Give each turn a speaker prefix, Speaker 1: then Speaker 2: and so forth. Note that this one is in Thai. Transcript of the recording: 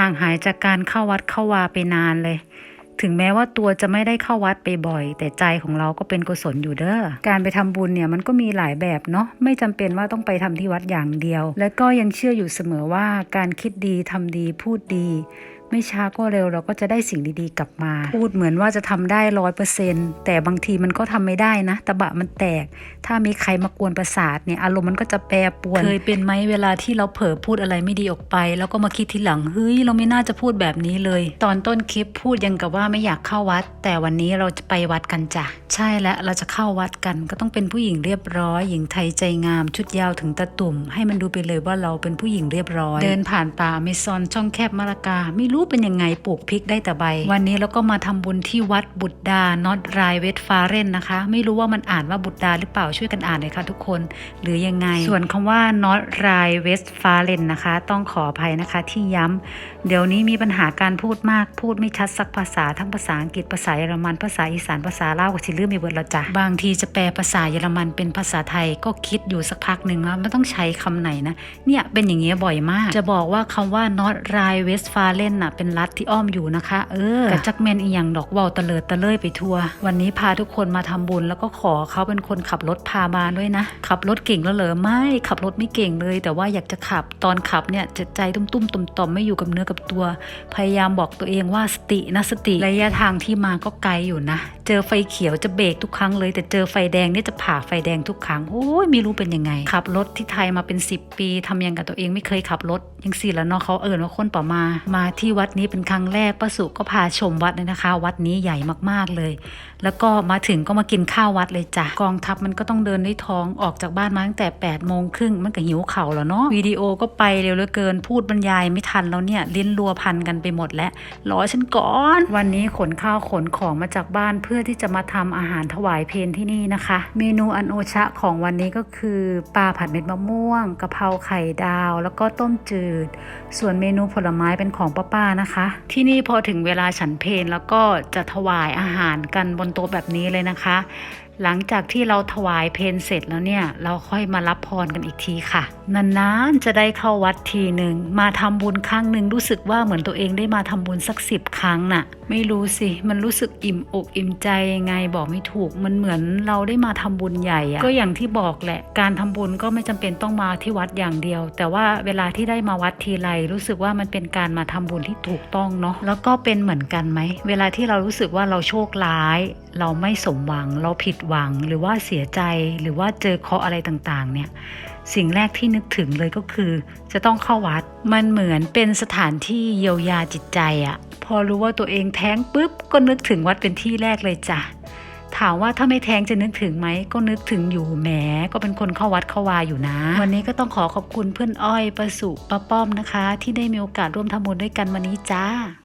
Speaker 1: ห่างหายจากการเข้าวัดเข้าวาไปนานเลย ถึงแม้ว่าตัวจะไม่ได้เข้าวัดไปบ่อย แต่ใจของเราก็เป็นกุศลอยู่เด้อการไปทำบุญเนี่ยมันก็มีหลายแบบเนาะไม่จำเป็นว่าต้องไปทำที่วัดอย่างเดียว และก็ยังเชื่ออยู่เสมอว่าการคิดดีทำดีพูดดี ไม่ช้าก็เร็วเราก็จะได้สิ่งดีๆกลับมา พูดเหมือนว่าจะทำได้ร้อยเปอร์เซ็นแต่บางทีมันก็ทำไม่ได้นะ ตะบะมันแตก ถ้ามีใครมากวนประสาทเนี่ยอารมณ์มันก็จะแปรปรวน เคยเป็นไหมเวลาที่เราเผลอพูดอะไรไม่ดีออกไป แล้วก็มาคิดทีหลังเฮ้ยเราไม่น่าจะพูดแบบนี้เลย ตอนต้นคลิปพูดยังกับว่าไม่อยากเข้าวัด แต่วันนี้เราจะไปวัดกันจ้ะใช่แล้วเราจะเข้าวัดกัน ก็ต้องเป็นผู้หญิงเรียบร้อย หญิงไทยใจงาม ชุดยาวถึงตะตุ่ม ให้มันดูไปเลยว่าเราเป็นผู้หญิงเรียบร้อย เดินผ่านป่าเมซอนช่องแคบมะละกาไม่รูู้้เป็นยังไงปลูกพริกได้แต่ใบ วันนี้เราก็มาทำบุญที่วัดบุตรดานอตไรเวสฟาเรนนะคะ ไม่รู้ว่ามันอ่านว่าบุตรดาหรือเปล่าช่วยกันอ่านเลยค่ะทุกคน หรือยังไง ส่วนคำว่า not r i w e s t f a l e n นะคะ ต้องขออภัยนะคะที่ย้ำเดี๋ยวนี้มีปัญหาการพูดมาก พูดไม่ชัดสักภาษาทั้งภาษาอังกฤษภาษาเยอรมันภาษาอีสานภาษาลาวกับชิลืมไปเบิดแล้วจ้ะบางทีจะแปลภาษาเยอรมันเป็นภาษาไทยก็คิดอยู่สักพักหนึ่งว่าไม่ต้องใช้คำไหนนะ เนี่ยเป็นอย่างเงี้ยบ่อยมาก จะบอกว่าคำว่า not r i w e s t f a l e n น่ะเป็นรัฐที่อ้อมอยู่นะคะ เออแต่จักแมนอีหยังดอกเว้าตะเลิดตะเลยไปทั่ววันนี้พาทุกคนมาทำบุญ แล้วก็ขอเขาเป็นคนขับรถพามาด้วยนะ ขับรถเก่งแล้วเหรอไม่ขับรถไม่เก่งเลย แต่ว่าอยากจะขับตอนขับเนี่ยจะใจตุ้มๆต่อมๆไม่อยู่กับเนื้อกับตัว พยายามบอกตัวเองว่าสตินะสติระยะทางที่มาก็ไกลอยู่นะ เจอไฟเขียวจะเบรกทุกครั้งเลย แต่เจอไฟแดงเนี่ยจะผ่าไฟแดงทุกครั้งโอ้ยไม่รู้เป็นยังไง ขับรถที่ไทยมาเป็น 10 ปีทำยังกับตัวเองไม่เคยขับรถยังสี่แล้วเนาะเขาเอิญว่าคนป่ามา มาที่วัดนี้เป็นครั้งแรกป้าสุก็พาชมวัดเลยนะคะ วัดนี้ใหญ่มากๆเลย แล้วก็มาถึงก็มากินข้าววัดเลยจ้ะกองทัพมันก็ต้องเดินด้วยท้องออกจากบ้านมาตั้งแต่8ปดโมงครึ่งมันก็หิวเข่าแล้วเนาะวิดีโอก็ไปเร็วเหลือเกินพูดบรรยายไม่ทันแล้วเนี่ยลิ้นรัวพันกันไปหมดแล้วรอฉันก่อน วันนี้ขนข้าวขนของมาจากบ้านเพื่อที่จะมาทำอาหารถวายเพลที่นี่นะคะ เมนูอันโอชะของวันนี้ก็คือปลาผัดเม็ดมะม่วงกะเพราไข่ดาว แล้วก็ต้มจืด ส่วนเมนูผลไม้เป็นของป้าๆนะคะ ที่นี่พอถึงเวลาฉันเพลแล้วก็จะถวายอาหารกันบนโต๊ะแบบนี้เลยนะคะ หลังจากที่เราถวายเพลเสร็จแล้วเนี่ย เราค่อยมารับพรกันอีกทีค่ะ นานๆจะได้เข้าวัดทีหนึ่งมาทำบุญครั้งหนึ่งรู้สึกว่าเหมือนตัวเองได้มาทำบุญสักสิบครั้งน่ะ ไม่รู้สิ มันรู้สึกอิ่มอกอิ่มใจยังไงบอกไม่ถูก มันเหมือนเราได้มาทำบุญใหญ่อะก็อย่างที่บอกแหละ การทำบุญก็ไม่จำเป็นต้องมาที่วัดอย่างเดียว แต่ว่าเวลาที่ได้มาวัดทีไรรู้สึกว่ามันเป็นการมาทำบุญที่ถูกต้องเนาะ แล้วก็เป็นเหมือนกันไหม เวลาที่เรารู้สึกว่าเราโชคร้าย เราไม่สมหวังเราผิดหวังหรือว่าเสียใจหรือว่าเจอเคราะห์อะไรต่างๆ เนี่ยสิ่งแรกที่นึกถึงเลยก็คือ จะต้องเข้าวัด มันเหมือนเป็นสถานที่เยียวยาจิตใจอะพอรู้ว่าตัวเองแท้งปุ๊บก็นึกถึงวัดเป็นที่แรกเลยจ้ะถามว่าถ้าไม่แท้งจะนึกถึงไหมก็นึกถึงอยู่แหมก็เป็นคนเข้าวัดเข้าวาอยู่นะ วันนี้ก็ต้องขอขอบคุณเพื่อนอ้อยประสุป้าป้อมนะคะ ที่ได้มีโอกาสร่วมทำบุญด้วยกันวันนี้จ้า